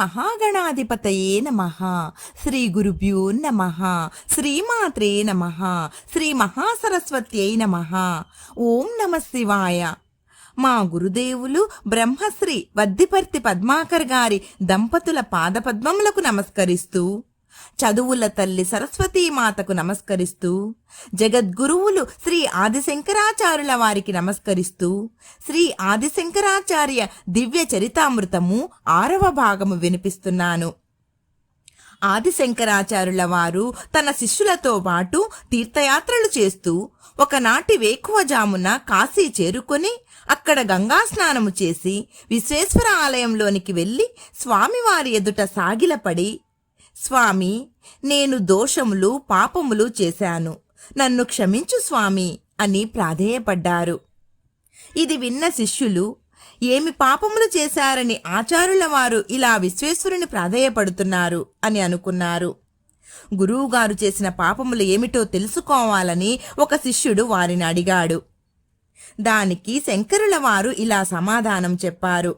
మహాగణాధిపతయే నమ. శ్రీ గురుభ్యో నమ. శ్రీమాత్రే నమ. శ్రీ మహాసరస్వత్యై నమ. ఓం నమ శివాయ. మా గురుదేవులు బ్రహ్మశ్రీ వద్దిపర్తి పద్మాకర్ గారి దంపతుల పాదపద్మములకు నమస్కరిస్తూ చదువుల తల్లి సరస్వతీమాతకు నమస్కరిస్తూ జగద్గురువులు శ్రీ ఆదిశంకరాచార్యుల వారికి నమస్కరిస్తూ శ్రీ ఆదిశంకరాచార్య దివ్య చరితామృతము ఆరవ భాగము వినిపిస్తున్నాను. ఆదిశంకరాచార్యుల వారు తన శిష్యులతో పాటు తీర్థయాత్రలు చేస్తూ ఒకనాటి వేకువజామున కాశీ చేరుకొని అక్కడ గంగా స్నానము చేసి విశ్వేశ్వర ఆలయంలోనికి వెళ్ళి స్వామివారి ఎదుట సాగిలపడి స్వామి నేను దోషములు పాపములు చేశాను. నన్ను క్షమించు స్వామి అని ప్రాధేయపడ్డారు. ఇది విన్న శిష్యులు ఏమి పాపములు చేశారని ఆచారుల వారు ఇలా విశ్వేశ్వరుని ప్రాధేయపడుతున్నారు అని అనుకున్నారు. గురువుగారు చేసిన పాపములు ఏమిటో తెలుసుకోవాలని ఒక శిష్యుడు వారిని అడిగాడు. దానికి శంకరుల వారు ఇలా సమాధానం చెప్పారు.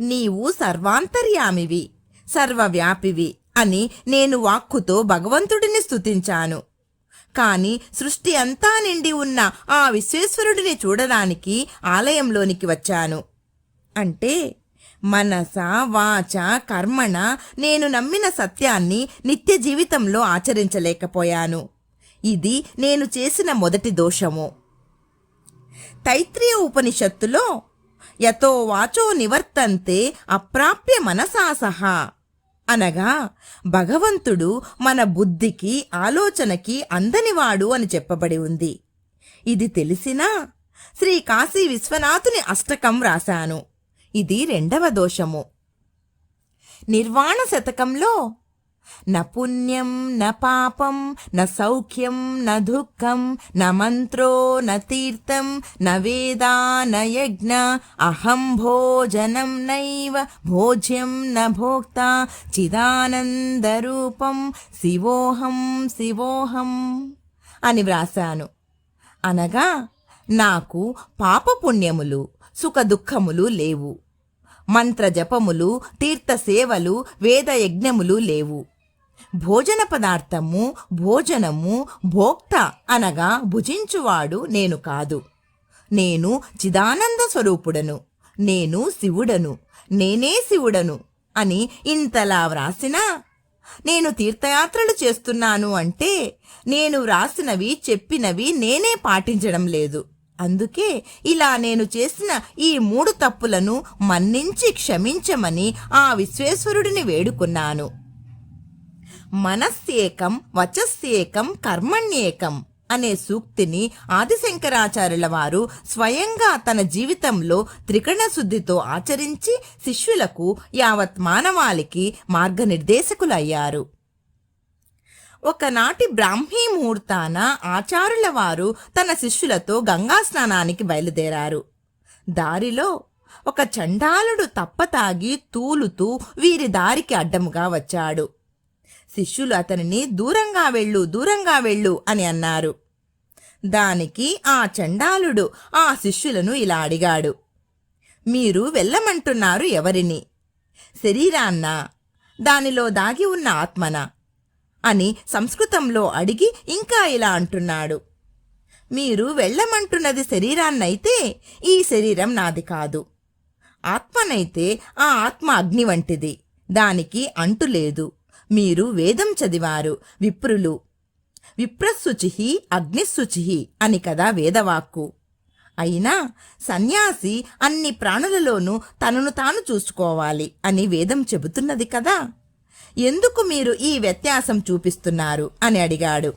నీవు సర్వాంతర్యామివి. సర్వవ్యాపివి అని నేను వాక్కుతో భగవంతుడిని స్తుతించాను. కాని సృష్టి అంతా నిండి ఉన్న ఆ విశ్వేశ్వరుడిని చూడడానికి ఆలయంలోనికి వచ్చాను. అంటే మనస వాచ కర్మణ నేను నమ్మిన సత్యాన్ని నిత్య జీవితంలో ఆచరించలేకపోయాను. ఇది నేను చేసిన మొదటి దోషము. తైత్రీయ ఉపనిషత్తులో యతో వాచో నివర్తంతే అప్రాప్య మనసా సహా. అనగా భగవంతుడు మన బుద్ధికి ఆలోచనకి అందనివాడు అని చెప్పబడి ఉంది. ఇది తెలిసినా శ్రీ కాశీ విశ్వనాథుని అష్టకం రాశాను ఇది రెండవ దోషము. నిర్వాణ శతకంలో న పుణ్యం న పాపం న సౌఖ్యం న దుఃఖం న మంత్రో న తీర్థం న వేదా న యజ్ఞ అహం భోజనం నైవ భోజ్యం న భోక్త చిదానందరూపం శివోహం శివోహం అని వ్రాశాను. అనగా నాకు పాపపుణ్యములు సుఖదుఖములు లేవు. మంత్ర జపములు తీర్థ సేవలు వేదయజ్ఞములు లేవు. భోజన పదార్థము భోజనము భోక్త అనగా భుజించువాడు నేను కాదు. నేను చిదానంద స్వరూపుడను. నేను శివుడను. నేనే శివుడను అని ఇంతలా వ్రాసినా నేను తీర్థయాత్రలు చేస్తున్నాను అంటే నేను వ్రాసినవి చెప్పినవి నేనే పాటించడం లేదు. అందుకే ఇలా నేను చేసిన ఈ మూడు తప్పులను మన్నించి క్షమించమని ఆ విశ్వేశ్వరుడిని వేడుకున్నాను. మనస్సేకం వచస్సేకం కర్మణ్యేకం అనే సూక్తిని ఆదిశంకరాచార్యుల వారు స్వయంగా తన జీవితంలో త్రికరణ శుద్ధితో ఆచరించి శిష్యులకు యావత్ మానవాళికి మార్గనిర్దేశకులయ్యారు. ఒకనాటి బ్రాహ్మీ ముహూర్తాన ఆచారుల వారు తన శిష్యులతో గంగా స్నానానికి బయలుదేరారు. దారిలో ఒక చండాలుడు తప్పతాగి తూలుతూ వీరి దారికి అడ్డముగా వచ్చాడు. శిష్యులు అతనిని దూరంగా వెళ్ళు దూరంగా వెళ్ళు అని అన్నారు. దానికి ఆ చండాలుడు ఆ శిష్యులను ఇలా అడిగాడు. మీరు వెళ్ళమంటున్నారు ఎవరిని? శరీరాన్న దానిలో దాగి ఉన్న ఆత్మనా? అని సంస్కృతంలో అడిగి ఇంకా ఇలా అంటున్నాడు. మీరు వెళ్ళమంటున్నది శరీరాన్నైతే ఈ శరీరం నాది కాదు. ఆత్మనైతే ఆ ఆత్మ అగ్ని వంటిది. దానికి అంటు లేదు. మీరు వేదం చదివారు. విప్రులు. విప్రశుచి అగ్నిశుచి అని కదా వేదవాక్కు. అయినా సన్యాసి అన్ని ప్రాణులలోనూ తనను తాను చూసుకోవాలి అని వేదం చెబుతున్నది కదా. ఎందుకు మీరు ఈ వ్యత్యాసం చూపిస్తున్నారు? అని అడిగాడు.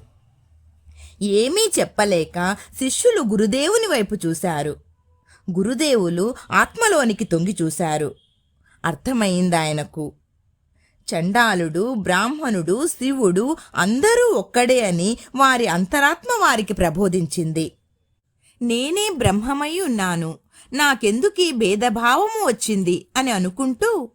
ఏమీ చెప్పలేక శిష్యులు గురుదేవుని వైపు చూశారు. గురుదేవులు ఆత్మలోనికి తొంగి చూశారు. అర్థమైందాయనకు? చండాలుడు బ్రాహ్మణుడు శివుడు అందరూ ఒక్కడే అని వారి అంతరాత్మ వారికి ప్రబోధించింది. నేనే బ్రహ్మమై ఉన్నాను. నాకెందుకీ భేదభావము వచ్చింది? అని అనుకుంటూ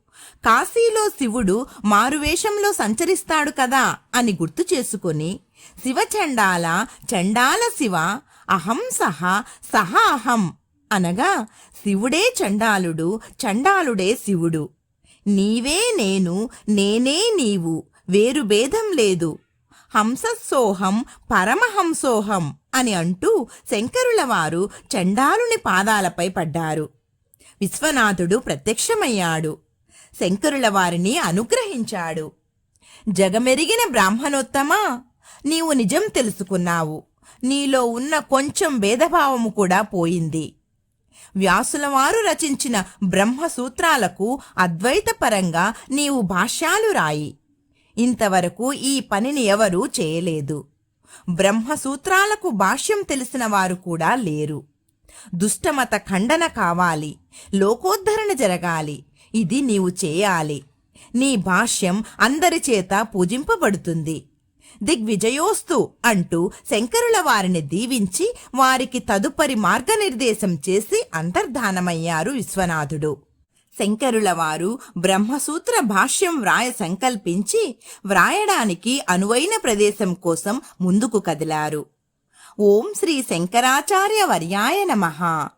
కాశీలో శివుడు మారువేషంలో సంచరిస్తాడు కదా అని గుర్తు చేసుకుని శివచండాల చండాల శివ అహం సహ సహ అహం అనగా శివుడే చండాలుడు చండాలుడే శివుడు. నీవే నేను నేనే నీవు వేరు భేదం లేదు. హంసస్సోహం పరమహంసోహం అని అంటూ శంకరుల వారు చండాలుని పాదాలపై పడ్డారు. విశ్వనాథుడు ప్రత్యక్షమయ్యాడు. శంకరుల వారిని అనుగ్రహించాడు. జగమెరిగిన బ్రాహ్మణోత్తమా నీవు నిజం తెలుసుకున్నావు. నీలో ఉన్న కొంచెం భేదభావము కూడా పోయింది. వ్యాసులవారు రచించిన బ్రహ్మసూత్రాలకు అద్వైతపరంగా నీవు భాష్యాలు రాయి. ఇంతవరకు ఈ పనిని ఎవరూ చేయలేదు. బ్రహ్మసూత్రాలకు భాష్యం తెలిసిన వారు కూడా లేరు. దుష్టమత ఖండన కావాలి. లోకోద్ధరణ జరగాలి. ఇది నీవు చేయాలి. నీ భాష్యం అందరి చేత పూజింపబడుతుంది. దిగ్విజయోస్తు అంటూ శంకరుల వారిని దీవించి వారికి తదుపరి మార్గనిర్దేశం చేసి అంతర్ధానమయ్యారు విశ్వనాథుడు. శంకరుల వారు బ్రహ్మసూత్ర భాష్యం వ్రాయ సంకల్పించి వ్రాయడానికి అనువైన ప్రదేశం కోసం ముందుకు కదిలారు. ఓం శ్రీ శంకరాచార్య వర్యాయ నమః.